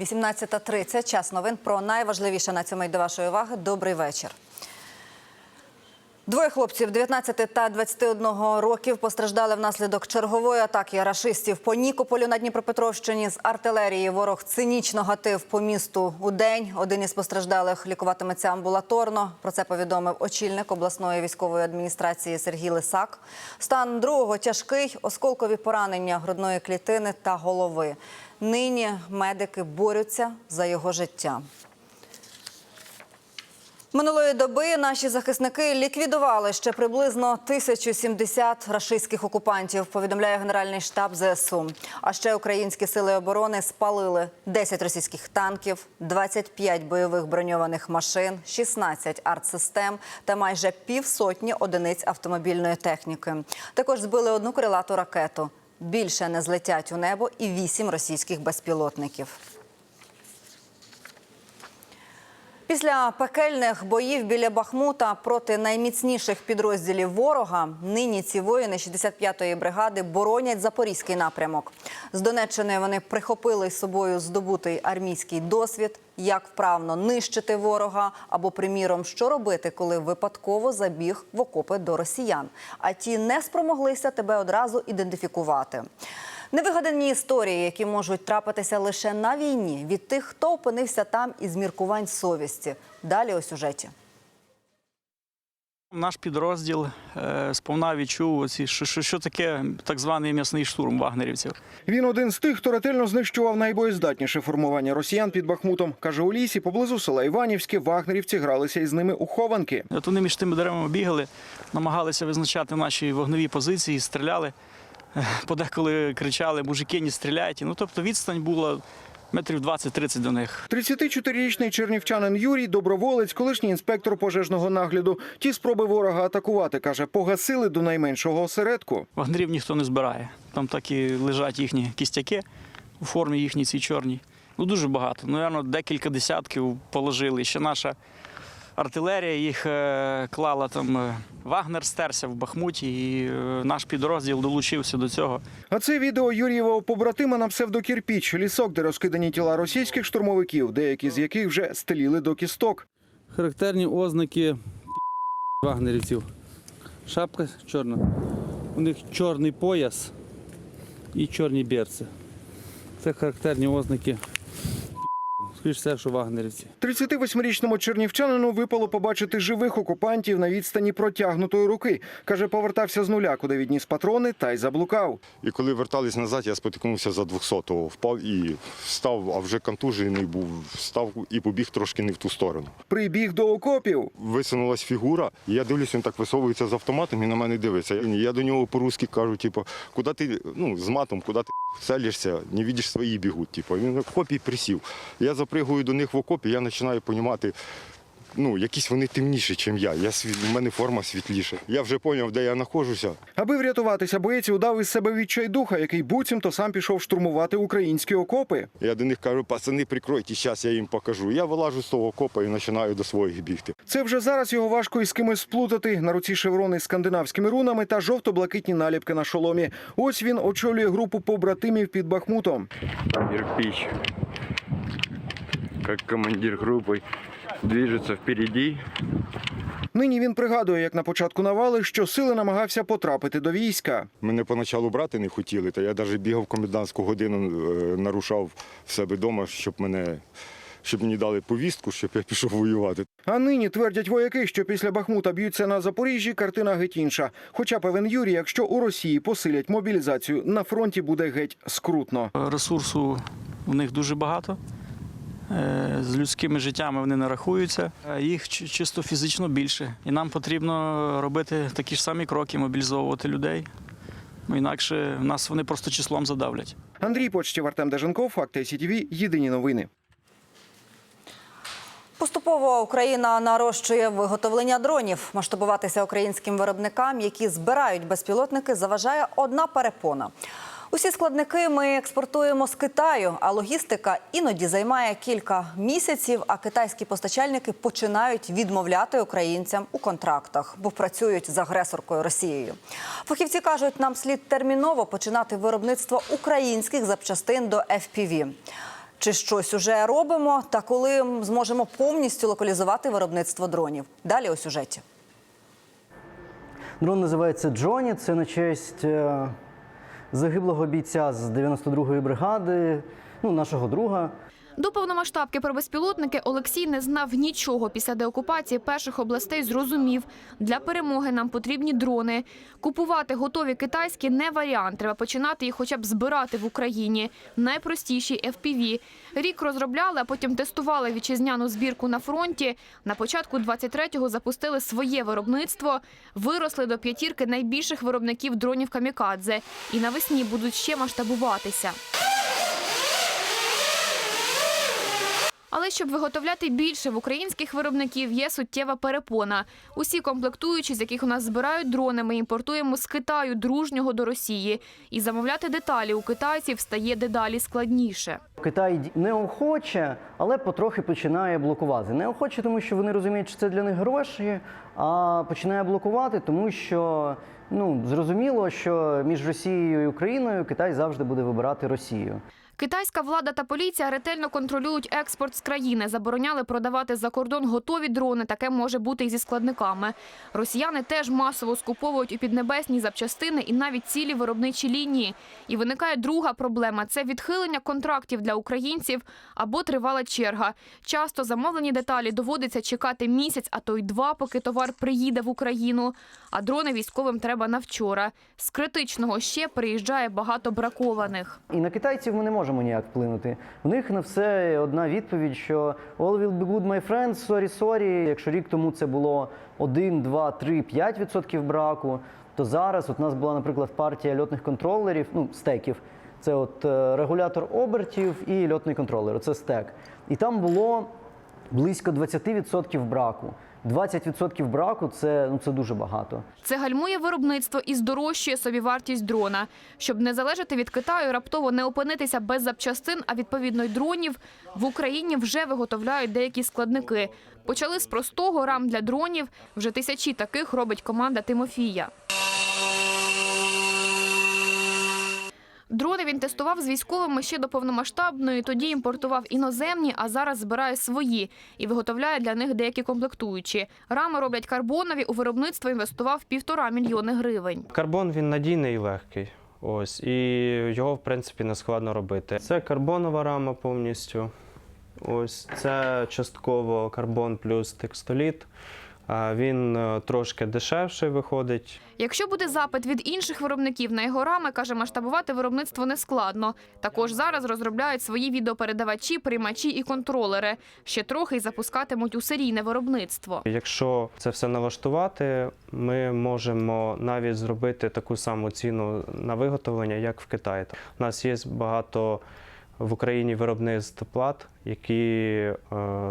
18.30. Час новин про найважливіше на цьому й до вашої уваги. Добрий вечір. Двоє хлопців 19 та 21 років постраждали внаслідок чергової атаки рашистів по Нікополю на Дніпропетровщині. З артилерії ворог цинічно гатив по місту у день. Один із постраждалих лікуватиметься амбулаторно. Про це повідомив очільник обласної військової адміністрації Сергій Лисак. Стан другого тяжкий, осколкові поранення грудної клітини та голови. Нині медики борються за його життя. Минулої доби наші захисники ліквідували ще приблизно 1070 рашистських окупантів. Повідомляє Генеральний штаб ЗСУ. А ще українські сили оборони спалили 10 російських танків, 25 бойових броньованих машин, 16 артсистем та майже півсотні одиниць автомобільної техніки. Також збили одну крилату ракету. Більше не злетять у небо і 8 російських безпілотників. Після пекельних боїв біля Бахмута проти найміцніших підрозділів ворога нині ці воїни 65-ї бригади боронять запорізький напрямок. З Донеччини вони прихопили з собою здобутий армійський досвід, як вправно нищити ворога або, приміром, що робити, коли випадково забіг в окопи до росіян. А ті не спромоглися тебе одразу ідентифікувати. Невигадані історії, які можуть трапитися лише на війні, від тих, хто опинився там із міркувань совісті. Далі у сюжеті. Наш підрозділ е, сповна відчув, що, таке так званий м'ясний штурм вагнерівців. Він один з тих, хто ретельно знищував найбоєздатніше формування росіян під Бахмутом. Каже, у лісі поблизу села Іванівське вагнерівці гралися із ними у хованки. От вони між тими деревами бігали, намагалися визначати наші вогневі позиції, стріляли. Подеколи кричали, мужики, не стріляйте. Ну, тобто відстань була метрів 20-30 до них. 34-річний чернівчанин Юрій доброволець, колишній інспектор пожежного нагляду. Ті спроби ворога атакувати каже, погасили до найменшого осередку. Вагнерів ніхто не збирає. Там так і лежать їхні кістяки у формі їхній цій чорній. Ну дуже багато. Навірно, декілька десятків положили. Ще наша артилерія їх е, клала там. е, Вагнер стерся в Бахмуті, і е, наш підрозділ долучився до цього. А це відео Юрієвого побратима на псевдокірпіч, лісок, де розкидані тіла російських штурмовиків, деякі з яких вже стеліли до кісток. Характерні ознаки вагнерівців. Шапка чорна. У них чорний пояс і чорні берці. Це характерні ознаки. Скоріше все, що вагнерівці. 38-річному чернівчанину випало побачити живих окупантів на відстані протягнутої руки. Каже, повертався з нуля, куди відніс патрони, та й заблукав. І коли вертались назад, я спотикнувся за 200-го, впав і встав, а вже контужений був, встав і побіг трошки не в ту сторону. Прибіг до окопів. Висунулась фігура, я дивлюсь, він так висовується з автоматом і на мене дивиться. Я до нього по-русски кажу, типу, куди ти, ну, з матом, куди ти целишся, не бачиш свої бігуть. Типу. Він в окопі присів. Я запригую до них в окопі, я починаю розуміти, ну, якісь вони темніші, ніж я. я світ- у мене форма світліша. Я вже зрозумів, де я знаходжуся. Аби врятуватися, боєць удав із себе відчайдуха, який буцімто сам пішов штурмувати українські окопи. Я до них кажу, пацани, прикройте, зараз я їм покажу. Я вилажу з того окопа і починаю до своїх бігти. Це вже зараз його важко із кимось сплутати. На руці шеврони з скандинавськими рунами та жовто-блакитні наліпки на шоломі. Ось він очолює групу побратимів під Бахмутом. кирпич, как командир группы, движется впереди. Нині він пригадує, як на початку навали, що сили намагався потрапити до війська. Мене поначалу брати не хотіли, та я навіть бігав комендантську годину, е, нарушав в себе вдома, щоб мене. Щоб мені дали повістку, щоб я пішов воювати. А нині твердять вояки, що після Бахмута б'ються на Запоріжжі, картина геть інша. Хоча певен Юрій, якщо у Росії посилять мобілізацію, на фронті буде геть скрутно. Ресурсу в них дуже багато. Е, З людськими життями вони не рахуються. Е, Їх чисто фізично більше. І нам потрібно робити такі ж самі кроки, мобілізовувати людей. Бо Інакше нас вони просто числом задавлять. Андрій Почтів, Артем Деженков, Факти СІТВ, Єдині новини. Поступово Україна нарощує виготовлення дронів. Масштабуватися українським виробникам, які збирають безпілотники, заважає одна перепона. Усі складники ми експортуємо з Китаю, а логістика іноді займає кілька місяців. А китайські постачальники починають відмовляти українцям у контрактах, бо працюють з агресоркою Росією. Фахівці кажуть, нам слід терміново починати виробництво українських запчастин до FPV. Чи щось уже робимо, та коли зможемо повністю локалізувати виробництво дронів? Далі у сюжеті. Дрон називається Джоні. Це на честь е, загиблого бійця з 92-ї бригади, ну, нашого друга. До повномасштабки про безпілотники Олексій не знав нічого. Після деокупації перших областей зрозумів, для перемоги нам потрібні дрони. Купувати готові китайські не варіант. Треба починати їх хоча б збирати в Україні. Найпростіші FPV. Рік розробляли, а потім тестували вітчизняну збірку на фронті. На початку 23-го запустили своє виробництво. Виросли до п'ятірки найбільших виробників дронів камікадзе. І навесні будуть ще масштабуватися. Але щоб виготовляти більше в українських виробників є суттєва перепона. Усі комплектуючі, з яких у нас збирають дрони, ми імпортуємо з Китаю дружнього до Росії. І замовляти деталі у китайців стає дедалі складніше. Китай неохоче, але потрохи починає блокувати. Неохоче, тому що вони розуміють, що це для них гроші, а починає блокувати, тому що ну, зрозуміло, що між Росією і Україною Китай завжди буде вибирати Росію. Китайська влада та поліція ретельно контролюють експорт з країни. Забороняли продавати за кордон готові дрони. Таке може бути і зі складниками. Росіяни теж масово скуповують у піднебесні запчастини і навіть цілі виробничі лінії. І виникає друга проблема – це відхилення контрактів для українців або тривала черга. Часто замовлені деталі доводиться чекати місяць, а то й два, поки товар приїде в Україну. А дрони військовим треба на вчора. З критичного ще приїжджає багато бракованих. І на китайців ми не можемо ніяк вплинути. В них на все одна відповідь, що all will be good, my friends, sorry, sorry. Якщо рік тому це було 1, 2, 3, 5 відсотків браку, то зараз от у нас була, наприклад, партія льотних контролерів, ну, стеків. Це от е, регулятор обертів і льотний контролер. Це стек. І там було близько 20% браку. 20% браку це, ну, це дуже багато. Це гальмує виробництво і здорожчує собівартість дрона. Щоб не залежати від Китаю, раптово не опинитися без запчастин, а відповідно й дронів, в Україні вже виготовляють деякі складники. Почали з простого рам для дронів. Вже тисячі таких робить команда Тимофія. Дрони він тестував з військовими ще до повномасштабної, тоді імпортував іноземні, а зараз збирає свої і виготовляє для них деякі комплектуючі. Рами роблять карбонові, у виробництво інвестував півтора мільйони гривень. Карбон він надійний і легкий. Ось, і його, в принципі, не складно робити. Це карбонова рама повністю. Ось це частково карбон плюс текстоліт. Він е, трошки дешевший виходить. Якщо буде запит від інших виробників на його рами, каже, масштабувати виробництво не складно. Також зараз розробляють свої відеопередавачі, приймачі і контролери. Ще трохи й запускатимуть у серійне виробництво. Якщо це все налаштувати, ми можемо навіть зробити таку саму ціну на виготовлення, як в Китаї. У нас є багато в Україні виробництв плат, які, е,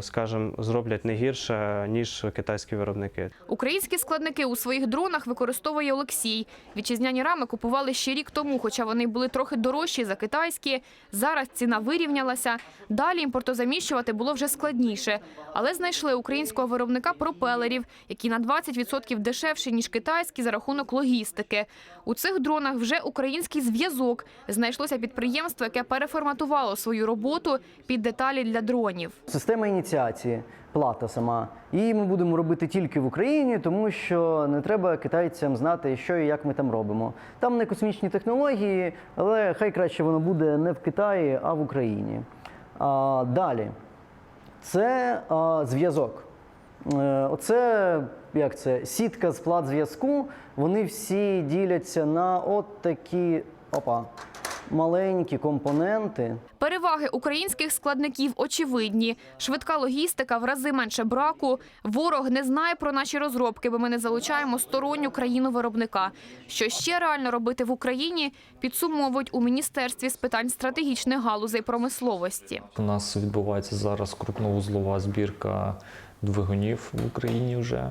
скажімо, зроблять не гірше, ніж китайські виробники. Українські складники у своїх дронах використовує Олексій. Вітчизняні рами купували ще рік тому, хоча вони були трохи дорожчі за китайські. Зараз ціна вирівнялася. Далі імпортозаміщувати було вже складніше. Але знайшли українського виробника пропелерів, які на 20% дешевші, ніж китайські за рахунок логістики. У цих дронах вже український зв'язок. Знайшлося підприємство, яке переформатувало свою роботу під деталі для дронів. Система ініціації, плата сама. Її ми будемо робити тільки в Україні, тому що не треба китайцям знати, що і як ми там робимо. Там не космічні технології, але хай краще воно буде не в Китаї, а в Україні. А, далі. Це зв'язок. Е, Оце як це сітка з плат зв'язку. Вони всі діляться на от такі опа, маленькі компоненти. Переваги українських складників очевидні. Швидка логістика, в рази менше браку. Ворог не знає про наші розробки, бо ми не залучаємо сторонню країну виробника. Що ще реально робити в Україні, підсумовують у міністерстві з питань стратегічних галузей промисловості. У нас відбувається зараз крупновузлова збірка двигунів в Україні вже.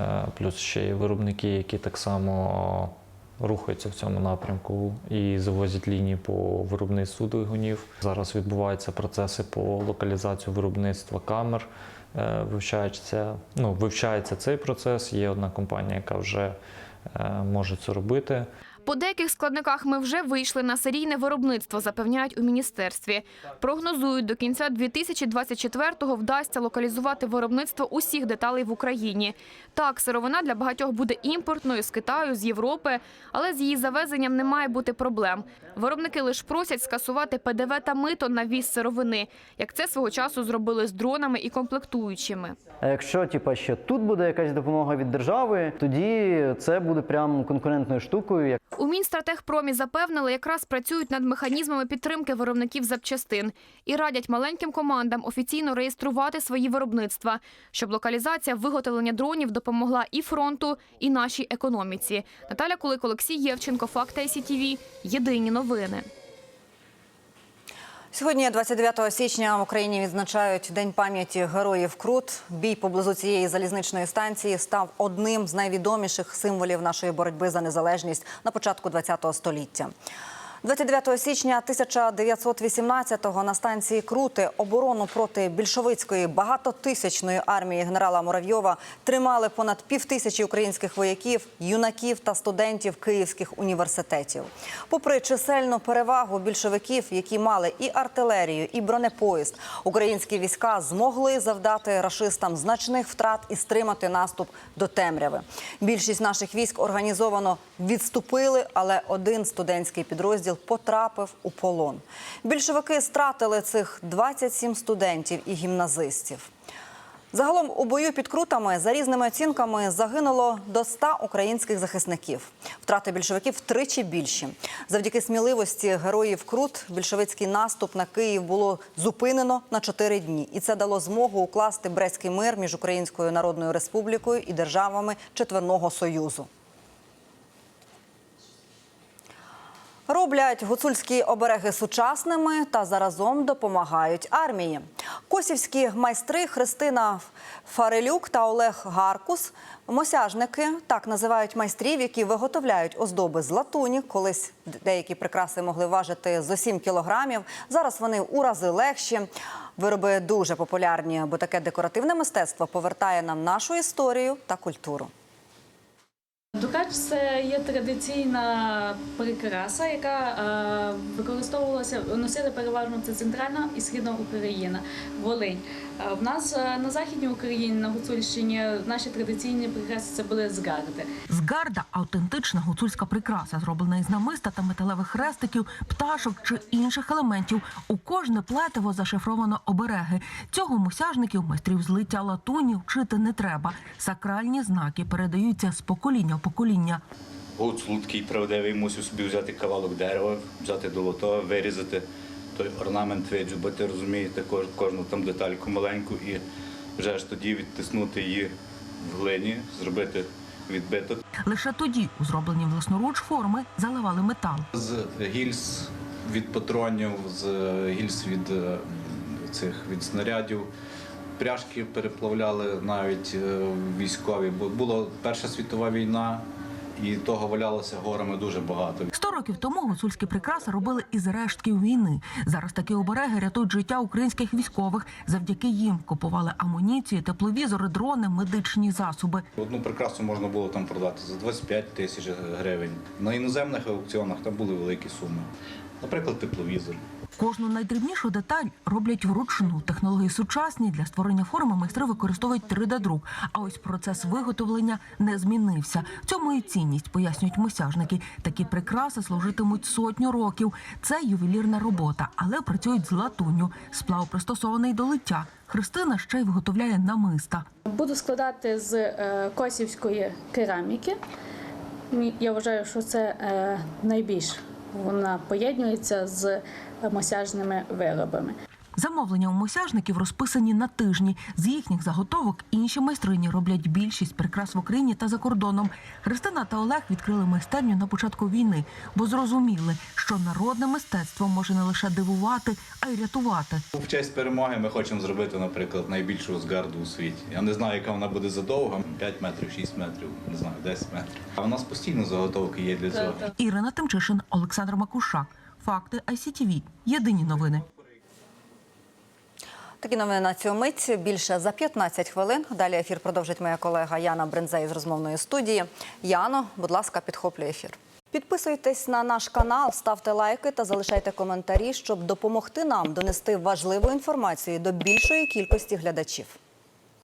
Е, Плюс ще є виробники, які так само рухаються в цьому напрямку і завозять лінії по виробництву двигунів. Зараз відбуваються процеси по локалізації виробництва камер. Е, Вивчається, ну, вивчається цей процес. Є одна компанія, яка вже е, може це робити. По деяких складниках ми вже вийшли на серійне виробництво, запевняють у міністерстві. Прогнозують, до кінця 2024-го вдасться локалізувати виробництво усіх деталей в Україні. Так, сировина для багатьох буде імпортною з Китаю, з Європи, але з її завезенням не має бути проблем. Виробники лише просять скасувати ПДВ та мито на віз сировини, як це свого часу зробили з дронами і комплектуючими. А якщо типа, ще тут буде якась допомога від держави, тоді це буде прям конкурентною штукою. У Мінстратегпромі запевнили, якраз працюють над механізмами підтримки виробників запчастин і радять маленьким командам офіційно реєструвати свої виробництва, щоб локалізація виготовлення дронів допомогла і фронту, і нашій економіці. Наталя Кулик, Олексій Євченко, Факт ICTV. Єдині новини. Сьогодні, 29 січня, в Україні відзначають День пам'яті героїв Крут. Бій поблизу цієї залізничної станції став одним з найвідоміших символів нашої боротьби за незалежність на початку ХХ століття. 29 січня 1918-го на станції Крути оборону проти більшовицької багатотисячної армії генерала Муравйова тримали понад півтисячі українських вояків, юнаків та студентів київських університетів. Попри чисельну перевагу більшовиків, які мали і артилерію, і бронепоїзд, українські війська змогли завдати рашистам значних втрат і стримати наступ до темряви. Більшість наших військ організовано відступили, але один студентський підрозділ потрапив у полон. Більшовики стратили цих 27 студентів і гімназистів. Загалом у бою під крутами за різними оцінками загинуло до 100 українських захисників. Втрати більшовиків втричі більші. Завдяки сміливості героїв Крут більшовицький наступ на Київ було зупинено на 4 дні, і це дало змогу укласти Брестський мир між Українською Народною Республікою і державами Четверного Союзу. Роблять гуцульські обереги сучасними та заразом допомагають армії. Косівські майстри Христина Фарелюк та Олег Гаркус мосяжники так називають майстрів, які виготовляють оздоби з латуні. Колись деякі прикраси могли важити зо 7 кілограмів. Зараз вони у рази легші. Вироби дуже популярні, бо таке декоративне мистецтво повертає нам нашу історію та культуру. Дукач це є традиційна прикраса, яка е, використовувалася, носили переважно це центральна і східна Україна, Волинь. Е, в нас е, на західній Україні, на Гуцульщині, наші традиційні прикраси це були згарди. Згарда автентична гуцульська прикраса, зроблена із намиста та металевих хрестиків, пташок чи інших елементів. У кожне плетиво зашифровано обереги. Цього мусяжників майстрів злиття латуні вчити не треба. Сакральні знаки передаються з покоління в покоління. Гуцул такий правдивий мусив собі взяти кавалок дерева, взяти долото, вирізати той орнамент виджу, бо ти розумієте кожну там детальку маленьку і вже ж тоді відтиснути її в глині, зробити відбиток. Лише тоді у зроблені власноруч форми заливали метал. З гільз від патронів, з гільз від е, цих від снарядів. Пряжки переплавляли навіть е, військові, бо була Перша світова війна, і того валялося горами дуже багато. Сто років тому гуцульські прикраси робили із рештків війни. Зараз такі обереги рятують життя українських військових. Завдяки їм купували амуніцію, тепловізори, дрони, медичні засоби. Одну прикрасу можна було там продати за 25 тисяч гривень. На іноземних аукціонах там були великі суми. Наприклад, тепловізор. Кожну найдрібнішу деталь роблять вручну. Технології сучасні для створення форми майстри використовують 3D-друк. А ось процес виготовлення не змінився. В цьому і цінність пояснюють мосяжники. Такі прикраси служитимуть сотню років. Це ювелірна робота, але працюють з латунню. Сплав пристосований до лиття. Христина ще й виготовляє намиста. Буду складати з е, косівської кераміки. Я вважаю, що це е, найбільш вона поєднується з масяжними виробами. Замовлення у мосяжників розписані на тижні. З їхніх заготовок інші майстрині роблять більшість прикрас в Україні та за кордоном. Христина та Олег відкрили майстерню на початку війни, бо зрозуміли, що народне мистецтво може не лише дивувати, а й рятувати. В честь перемоги ми хочемо зробити, наприклад, найбільшу згарду у світі. Я не знаю, яка вона буде задовга, 5 метрів, 6 метрів, не знаю, 10 метрів. А у нас постійно заготовки є для цього. Ірина Тимчишин, Олександр Макушак. Факти ICTV. Єдині новини. Такі новини на цю мить більше за 15 хвилин. Далі ефір продовжить моя колега Яна Брензе з розмовної студії. Яно, будь ласка, підхоплюй ефір. Підписуйтесь на наш канал, ставте лайки та залишайте коментарі, щоб допомогти нам донести важливу інформацію до більшої кількості глядачів.